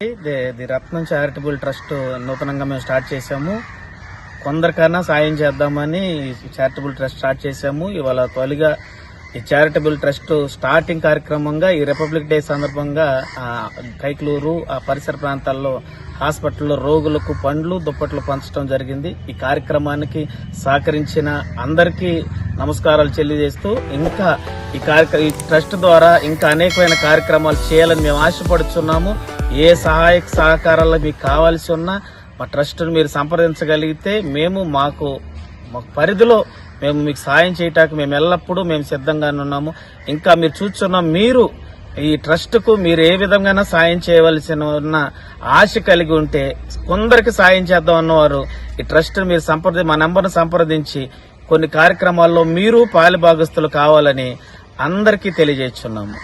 The Ratnam charitable trust నూతనంగా మేము start చేశాము. కొందరికన్నా సాయం చేద్దామని చారిటబుల్ ట్రస్ట్ స్టార్ట్ చేశాము. ఇవాళ తొలిగా ఈ చారిటబుల్ ట్రస్ట్ స్టార్టింగ్ కార్యక్రమంగా ఈ రిపబ్లిక్ డే సందర్భంగా కైకలూరు కైక్లూరు ఆ పరిసర ప్రాంతాల్లో హాస్పిటల్లో రోగులకు పండ్లు దుప్పట్లు పంచడం జరిగింది. ఈ కార్యక్రమానికి సహకరించిన అందరికీ నమస్కారాలు తెలియజేస్తూ ఇంకా ఈ కార్యక్రమ ఈ ట్రస్ట్ ద్వారా ఇంకా అనేకమైన కార్యక్రమాలు చేయాలని మేము ఆశపడుతున్నాము ఏ సహాయక సహకారాలు మీకు కావాల్సి ఉన్నా మా ట్రస్ట్ను మీరు సంప్రదించగలిగితే మేము మాకు మాకు పరిధిలో మేము మీకు సాయం చేయటానికి మేము ఎల్లప్పుడూ మేము సిద్ధంగానే ఉన్నాము. ఇంకా మీరు చూస్తున్నాం మీరు ఈ ట్రస్ట్కు మీరు ఏ విధంగా సాయం చేయవలసిన ఉన్న ఆశ కలిగి ఉంటే కొందరికి సాయం చేద్దాం అన్నవారు ఈ ట్రస్ట్ మీరు సంప్రది మా నెంబర్ను సంప్రదించి కొన్ని కార్యక్రమాల్లో మీరు పాలిభాగస్తులు కావాలని అందరికీ తెలియజేస్తున్నాము.